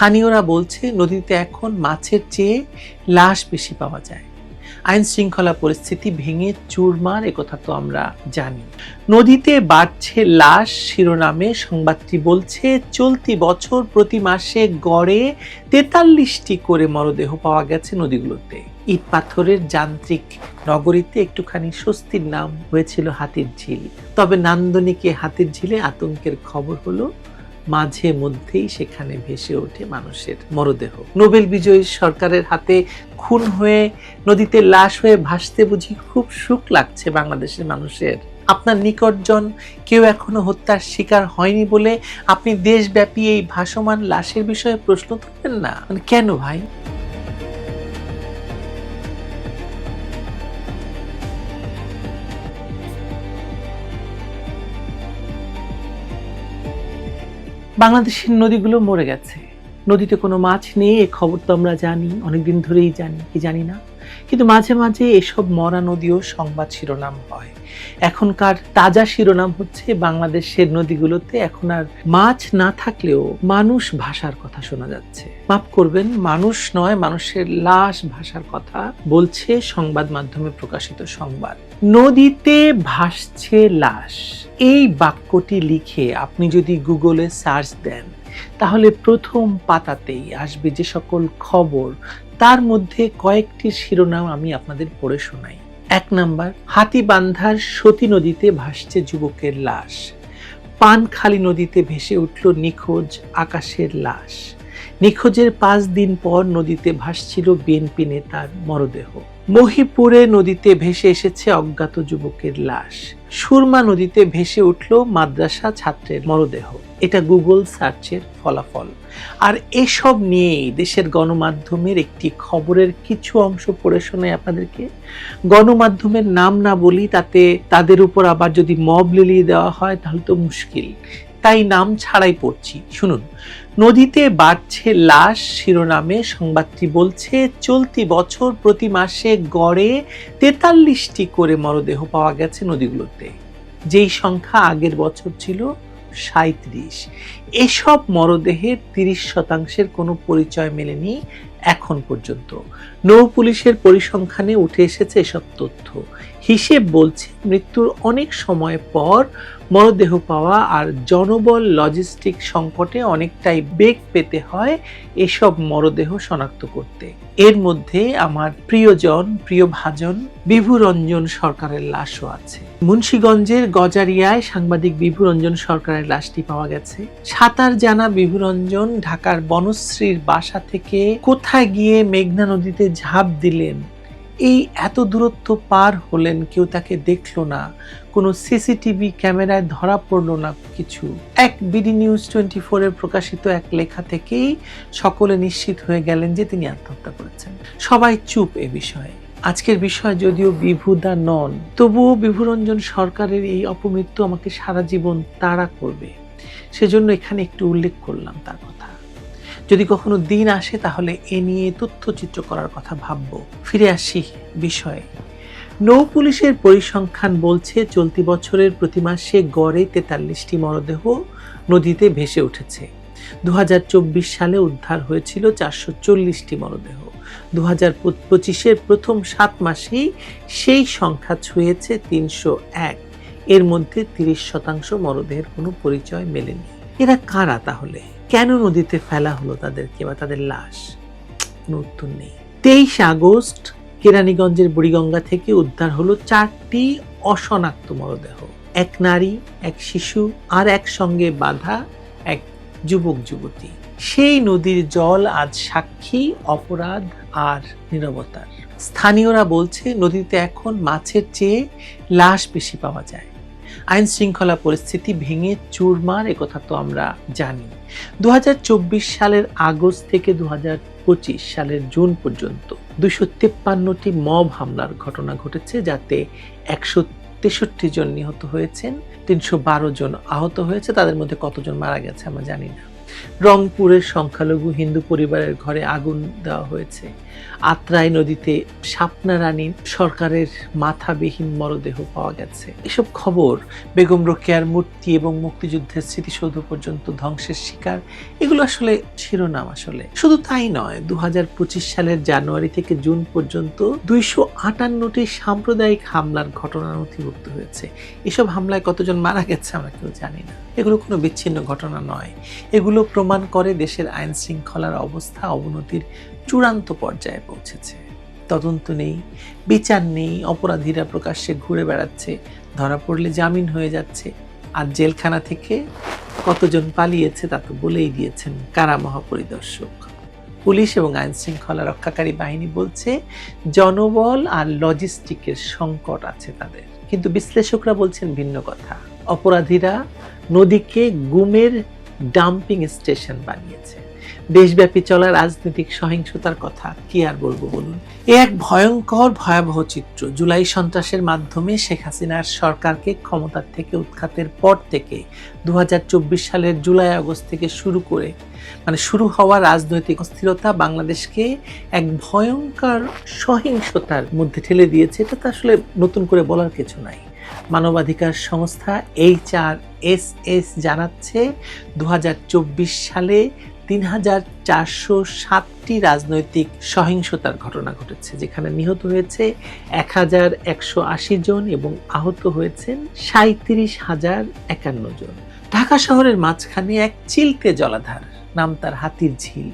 স্থানীয়রা বলছে, নদীতে এখন মাছের চেয়ে লাশ বেশি পাওয়া যায়। আইন শৃঙ্খলা পরিস্থিতি ভেঙে চুরমার একথা তো আমরা জানি। নদীতে বাড়ছে লাশ, শিরোনামে সংবাদটি বলছে, চলতি বছর প্রতি মাসে গড়ে তেতাল্লিশটি করে মরদেহ পাওয়া গেছে নদীগুলোতে। ইট পাথরের যান্ত্রিক নগরীতে একটুখানি স্বস্তির নাম হয়েছিল হাতির ঝিল তবে নান্দনিকে হাতির ঝিলে আতঙ্কের খবর হলো মাঝে মধ্যেই সেখানে ভেসে ওঠে মানুষের মরদেহ। নোবেল বিজয়ী সরকারের হাতে খুন হয়ে, নদীতে লাশ হয়ে ভাসতে বুঝি খুব সুখ লাগছে বাংলাদেশের মানুষের। আপনার নিকটজন কেউ এখনও হত্যার শিকার হয়নি বলে আপনি দেশব্যাপী এই ভাসমান লাশের বিষয়ে প্রশ্ন তুলবেন না? মানে কেন ভাই? বাংলাদেশের নদীগুলো মরে গেছে। নদীতে কোনো মাছ নেই, এ খবর তো আমরা জানি, অনেকদিন ধরেই জানি, কি জানি না। কিন্তু মাঝে মাঝে এসব মরা নদীও সংবাদ শিরোনাম হয়। এখনকার তাজা শিরোনাম হচ্ছে বাংলাদেশের নদীগুলোতে এখন আর মাছ না থাকলেও মানুষ ভাষার কথা শোনা যাচ্ছে। মাফ করবেন, মানুষ নয়, মানুষের লাশ ভাষার কথা বলছে সংবাদ মাধ্যমে প্রকাশিত সংবাদ। নদীতে ভাসছে লাশ। এই বাক্যটি লিখে আপনি যদি গুগলে সার্চ দেন তাহলে প্রথম পাতাতেই আসবে যে সকল খবর, তার মধ্যে কয়েকটি শিরোনাম আমি আপনাদের পড়ে শোনাই। এক নাম্বার হাতিবান্ধার সতী নদীতে ভাসছে যুবকের লাশ। পানখালি নদীতে ভেসে উঠল নিখোঁজ আকাশের লাশ। নিখোঁজের পাঁচ দিন পর নদীতে ভাসছিল বিএনপি নেতার মরদেহ। মহিপুরে নদীতে ভেসে এসেছে অজ্ঞাত যুবকের লাশ। সুরমা নদীতে ভেসে উঠল মাদ্রাসা ছাত্রের মরদেহ। এটা গুগল সার্চের ফলাফল। আর এসব নিয়েই দেশের গণমাধ্যমের একটি খবরের কিছু অংশ পড়ে শোনায় আপনাদেরকে। গণমাধ্যমের নাম না বলি তাতে তাদের উপর আবার যদি মব লিলিয়ে দেওয়া হয় তাহলে তো মুশকিল। তাই নাম ছাড়াই পড়ছি। শুনুন, নদীতে বাড়ছে লাশ, শিরোনামে সংবাদটি বলছে, চলতি বছর প্রতি মাসে গড়ে তেতাল্লিশটি করে মরদেহ পাওয়া গেছে নদীগুলোতে। যেই সংখ্যা আগের বছর ছিল সাঁত্রিশ এসব মরদেহের তিরিশ শতাংশের কোনো পরিচয় মেলেনি এখন পর্যন্ত। নৌ পুলিশের পরিসংখ্যানে উঠে এসেছে এসব তথ্য। হিসেব বলছে মৃত্যুর অনেক সময় পর মরদেহ পাওয়া আর জনবল লজিস্টিক সংকটে অনেকটাই বেগ পেতে হয় এসব মরদেহ শনাক্ত করতে। এর মধ্যে আমার প্রিয়জন, প্রিয় ভাজন বিভুরঞ্জন সরকারের লাশও আছে। মুন্সীগঞ্জের গজারিয়ায় সাংবাদিক বিভুরঞ্জন সরকারের লাশটি পাওয়া গেছে। সাঁতার জানা বিভুরঞ্জন ঢাকার বনশ্রীর বাসা থেকে কোথায় গিয়ে মেঘনা নদীতে ঝাঁপ দিলেন? এই এত দূরত্ব পার হলেন কেউ তাকে দেখল না। কোনো সিসিটিভি ক্যামেরায় ধরা পড়ল না কিছু। এক বিডি নিউজ টোয়েন্টি ফোরের প্রকাশিত এক লেখা থেকেই সকলে নিশ্চিত হয়ে গেলেন যে তিনি আত্মহত্যা করেছেন। সবাই চুপ এ বিষয়ে। আজকের বিষয় যদিও বিভুদা নন, তবুও বিভুরঞ্জন সরকারের এই অপমৃত্যু আমাকে সারা জীবন তাড়া করবে। সেজন্য এখানে একটু উল্লেখ করলাম তার কথা। যদি কখনো দিন আসে তাহলে এ নিয়ে তথ্যচিত্র করার কথা ভাববো। ফিরে আসি বিষয়ে। নৌ পুলিশের পরিসংখ্যান বলছে, চলতি বছরের প্রতি মাসে গড়ে তেতাল্লিশটি মরদেহ নদীতে ভেসে উঠেছে। দু হাজার চব্বিশ সালে উদ্ধার হয়েছিল চারশো চল্লিশটি মরদেহ। দু হাজার পঁচিশের প্রথম সাত মাসেই সেই সংখ্যা ছুঁয়েছে তিনশো এক। এর মধ্যে তিরিশ শতাংশ মরদেহের কোনো পরিচয় মেলেনি। এরা কারা তাহলে? কেন নদীতে ফেলা হলো তাদেরকে বা তাদের লাশ? কোনো উত্তর নেই। তেইশ আগস্ট কেরানীগঞ্জের বুড়িগঙ্গা থেকে উদ্ধার হলো চারটি অশনাক্ত মরদেহ। এক নারী, এক শিশু আর একসঙ্গে বাধা এক যুবক যুবতী। সেই নদীর জল আজ সাক্ষী, অপরাধ আর নিরবতার। স্থানীয়রা বলছে, নদীতে এখন মাছের চেয়ে লাশ বেশি পাওয়া যায়। আইন শৃঙ্খলা পরিস্থিতি ভেঙে চুরমার একথা তো আমরা জানি। দু হাজার চব্বিশ সালের আগস্ট থেকে দু হাজার পঁচিশ সালের জুন পর্যন্ত দুশো তেপ্পান্নটি মব হামলার ঘটনা ঘটেছে, যাতে একশো তেষট্টি জন নিহত হয়েছেন, তিনশো বারো জন আহত হয়েছে, তাদের মধ্যে কতজন মারা গেছে আমরা জানি না। রংপুরের সংখ্যালঘু হিন্দু পরিবারের ঘরে আগুন দেওয়া হয়েছে। আত্রাই নদীতে শাপনা রানীর সরকারের মাথাবিহীন মরদেহ পাওয়া গেছে। এসব খবর বেগম রোকেয়ার মূর্তি এবং মুক্তিযুদ্ধের স্মৃতিসৌধ পর্যন্ত ধ্বংসের শিকার, এগুলো আসলে শিরোনাম আসলে। শুধু তাই নয় দু সালের জানুয়ারি থেকে জুন পর্যন্ত দুইশো আটান্নটি সাম্প্রদায়িক হামলার ঘটনা নথিভুক্ত হয়েছে। এসব হামলায় কতজন মারা গেছে আমরা কেউ জানি না। এগুলো কোনো বিচ্ছিন্ন ঘটনা নয়। এগুলো প্রমাণ করে দেশের আইন শৃঙ্খলার অবস্থা অবনতির চূড়ান্ত পর্যায়ে পৌঁছেছে। তদন্ত নেই, বিচার নেই, অপরাধীরা প্রকাশ্যে ঘুরে বেড়াচ্ছে, ধরা পড়লে জামিন হয়ে যাচ্ছে। আর জেলখানা থেকে কতজন পালিয়েছে তা তো বলেই দিয়েছেন কারা মহাপরিদর্শক। পুলিশ এবং আইন শৃঙ্খলা রক্ষাকারী বাহিনী বলছে, জনবল আর লজিস্টিকের সংকট আছে তাদের। কিন্তু বিশ্লেষকরা বলছেন ভিন্ন কথা। অপরাধীরা নদীকে গুমের ডাম্পিং স্টেশন বানিয়েছে। দেশব্যাপী চলা রাজনৈতিক সহিংসতার কথা কি আর বলব বলুন? এ এক ভয়ঙ্কর, ভয়াবহ চিত্র। জুলাই সন্ত্রাসের মাধ্যমে শেখ হাসিনার সরকারকে ক্ষমতার থেকে উৎখাতের পর থেকে দু হাজার চব্বিশ সালের জুলাই আগস্ট থেকে শুরু করে মানে শুরু হওয়া রাজনৈতিক অস্থিরতা বাংলাদেশকে এক ভয়ঙ্কর সহিংসতার মধ্যে ঠেলে দিয়েছে। এটা তো আসলে নতুন করে বলার কিছু নাই। মানবাধিকার সংস্থা এইচ আর এস এস জানাচ্ছে দুই হাজার চব্বিশ সালে তিন হাজার চারশো সাতটি রাজনৈতিক সহিংসতার ঘটনা ঘটেছে, যেখানে নিহত হয়েছে এক হাজার একশো আশি জন এবং আহত হয়েছেন সাঁত্রিশ হাজার একান্ন জন। ঢাকা শহরের মাঝখানে এক চিলতে জলাধার নাম তার হাতির ঝিল।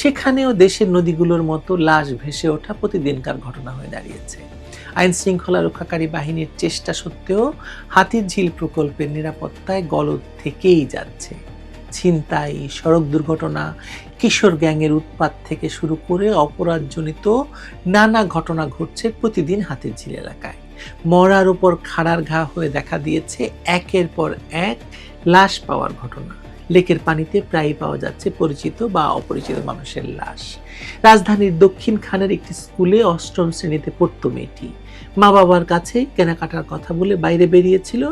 সেখানেও দেশের নদীগুলোর মতো লাশ ভেসে ওঠা প্রতিদিনকার ঘটনা হয়ে দাঁড়িয়েছে। আইন শৃঙ্খলা রক্ষাকারী বাহিনীর চেষ্টা সত্ত্বেও হাতির ঝিল প্রকল্পের নিরাপত্তায় গলদ থেকেই যাচ্ছে। ছিনতাই, সড়ক দুর্ঘটনা, কিশোর গ্যাংয়ের উৎপাত থেকে শুরু করে অপরাধজনিত নানা ঘটনা ঘটছে প্রতিদিন হাতির ঝিল এলাকায়। মরার উপর খাড়ার ঘা হয়ে দেখা দিয়েছে একের পর এক লাশ পাওয়ার ঘটনা। লেকের পানিতে প্রায়ই পাওয়া যাচ্ছে পরিচিত বা অপরিচিত মানুষের লাশ। রাজধানীর দক্ষিণ খানের একটি স্কুলে অষ্টম শ্রেণীতে পড়তো মেয়েটি। মা বাবার কাছে কেনাকাটার কথা বলে বাইরে বেরিয়েছিল,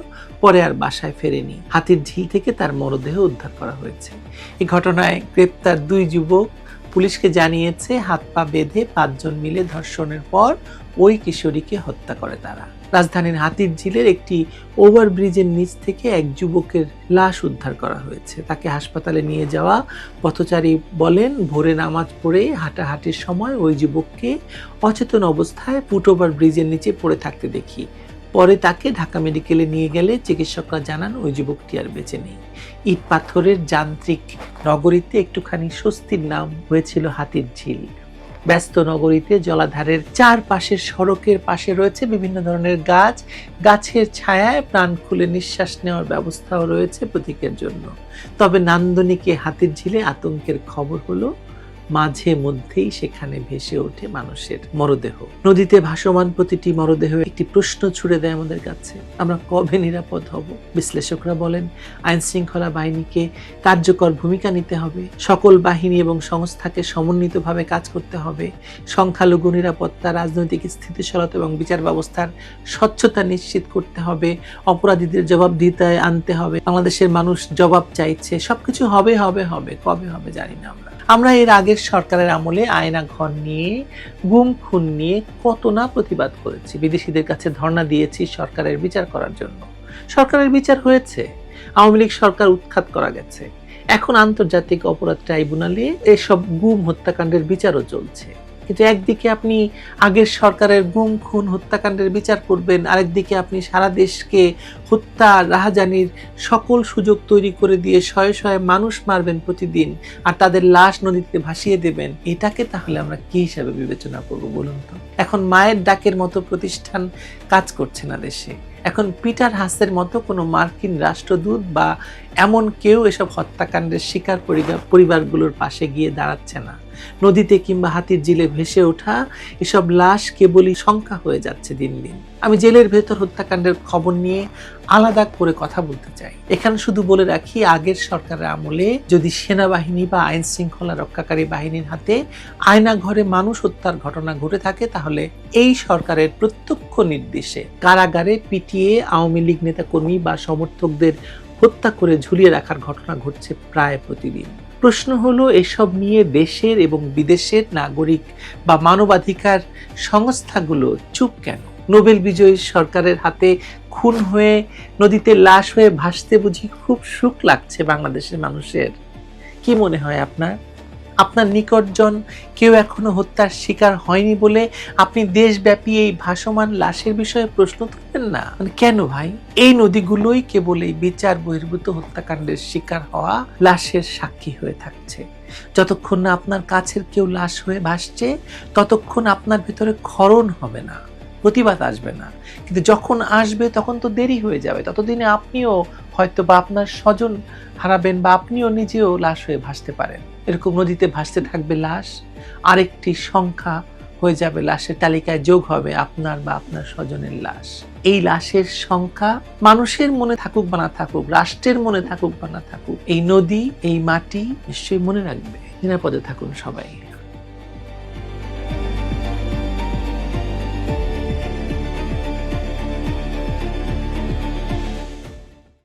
পরে আর বাসায় ফেরেনি। হাতির ঝিল থেকে তার মরদেহ উদ্ধার করা হয়েছে। এই ঘটনায় গ্রেপ্তার দুই যুবক পুলিশকে জানিয়েছে, হাত পা বেঁধে পাঁচজন মিলে ধর্ষণের পর ওই কিশোরীকে হত্যা করে তারা। রাজধানীর হাতির ঝিলের একটি ওভারব্রিজের নিচ থেকে এক যুবকের লাশ উদ্ধার করা হয়েছে। তাকে হাসপাতালে নিয়ে যাওয়া পথচারী বলেন, ভোরে নামাজ পড়ে হাঁটাহাঁটির সময় ওই যুবককে অচেতন অবস্থায় ফুট ওভার ব্রিজের নিচে পড়ে থাকতে দেখি। পরে তাকে ঢাকা মেডিকেলে নিয়ে গেলে চিকিৎসকরা জানান, ওই যুবকটি আর বেঁচে নেই। ইট পাথরের যান্ত্রিক নগরীতে একটুখানি স্বস্তির নাম হয়েছিল হাতির ঝিল। ব্যস্ত নগরীতে জলাধারের চারপাশের সড়কের পাশে রয়েছে বিভিন্ন ধরনের গাছ। গাছের ছায়ায় প্রাণ খুলে নিঃশ্বাস নেওয়ার ব্যবস্থাও রয়েছে প্রতীকের জন্য। তবে নান্দনিকে হাতির ঝিলে আতঙ্কের খবর হলো মাঝে মধ্যেই সেখানে ভেসে ওঠে মানুষের মরদেহ। নদীতে ভাসমান প্রতিটি মরদেহ একটি প্রশ্ন ছুড়ে দেয় আমাদের কাছে। আমরা কবে নিরাপদ হব? বিশ্লেষকরা বলেন আইন শৃঙ্খলা বাহিনীকে কার্যকর ভূমিকা নিতে হবে। সকল বাহিনী এবং সংস্থাকে সমন্বিতভাবে কাজ করতে হবে। সংখ্যালঘু নিরাপত্তা, রাজনৈতিক স্থিতিশীলতা এবং বিচার ব্যবস্থার স্বচ্ছতা নিশ্চিত করতে হবে। অপরাধীদের জবাবদিহিতায় আনতে হবে। বাংলাদেশের মানুষ জবাব চাইছে, সবকিছু হবে হবে হবে, কবে হবে জানি না আমরা। আমরা এর আগের সরকারের আমলে আয়না ঘর নিয়ে, গুম খুন নিয়ে কত না প্রতিবাদ করেছি। বিদেশিদের কাছে ধর্ণা দিয়েছি সরকারের বিচার করার জন্য। সরকারের বিচার হয়েছে। আওয়ামী লীগ সরকার উৎখাত করা গেছে। এখন আন্তর্জাতিক অপরাধ ট্রাইব্যুনালে এসব গুম হত্যাকাণ্ডের বিচারও চলছে। কিন্তু একদিকে আপনি আগের সরকারের গুম, খুন, হত্যাকাণ্ডের বিচার করবেন, আরেকদিকে আপনি সারা দেশকে হত্যা, রাহাজানির সকল সুযোগ তৈরি করে দিয়ে শয়ে শয়ে মানুষ মারবেন প্রতিদিন আর তাদের লাশ নদীতে ভাসিয়ে দেবেন। এটাকে তাহলে আমরা কি হিসাবে বিবেচনা করব বলুন তো? এখন মায়ের ডাকের মতো প্রতিষ্ঠান কাজ করছে না দেশে। এখন পিটার হাসের মতো কোনো মার্কিন রাষ্ট্রদূত বা এমন কেউ এসব হত্যাকাণ্ডের শিকার পরিবারগুলোর পাশে গিয়ে দাঁড়াচ্ছে না। নদীতে কিংবা হাতির জিলে ভেসে ওঠা এসব লাশ কেবলই সংখ্যা হয়ে যাচ্ছে দিন দিন। আমি জেলের ভেতর হত্যাকাণ্ডের খবর নিয়ে আলাদা করে কথা বলতে চাই। এখানে শুধু বলে রাখি, আগের সরকারের আমলে যদি সেনাবাহিনী বা আইন শৃঙ্খলা রক্ষাকারী বাহিনীর হাতে আয়না ঘরে মানুষ হত্যার ঘটনা ঘটে থাকে, তাহলে এই সরকারের প্রত্যক্ষ নির্দেশে কারাগারে পিটিয়ে আওয়ামী লীগ নেতাকর্মী বা সমর্থকদের হত্যা করে ঝুলিয়ে রাখার ঘটনা ঘটছে প্রায় প্রতিদিন। প্রশ্ন হলো, এসব নিয়ে দেশের এবং বিদেশের নাগরিক বা মানবাধিকার সংস্থাগুলো চুপ কেন? নোবেল বিজয়ী সরকারের হাতে খুন হয়ে, নদীতে লাশ হয়ে ভাসতে বুঝি খুব সুখ লাগছে বাংলাদেশের মানুষের। কি মনে হয় আপনার? আপনার নিকটজন কেউ এখনও হত্যার শিকার হয়নি বলে আপনি দেশব্যাপী এই ভাসমান লাশের বিষয়ে প্রশ্ন তুলবেন না? মানে কেন ভাই? এই নদীগুলোই কেবল এই বিচার বহির্ভূত হত্যাকাণ্ডের শিকার হওয়া লাশের সাক্ষী হয়ে থাকছে। যতক্ষণ না আপনার কাছের কেউ লাশ হয়ে ভাসছে, ততক্ষণ আপনার ভিতরে ক্ষরণ হবে না। প্রতিবাদ আসবে না। কিন্তু যখন আসবে, তখন তো দেরি হয়ে যাবে। ততদিনে আপনিও হয়তো বা আপনার স্বজন হারাবেন বা আপনিও নিজেও লাশ হয়ে ভাসতে পারেন। এরকম নদীতে ভাসতে থাকবে লাশ। আরেকটি সংখ্যা হয়ে যাবে লাশের তালিকায় যোগ হবে আপনার বা আপনার স্বজনের লাশ। এই লাশের সংখ্যা মানুষের মনে থাকুক বা না থাকুক, রাষ্ট্রের মনে থাকুক বা না থাকুক, এই নদী, এই মাটি নিশ্চয়ই মনে রাখবে। নিরাপদে থাকুন সবাই।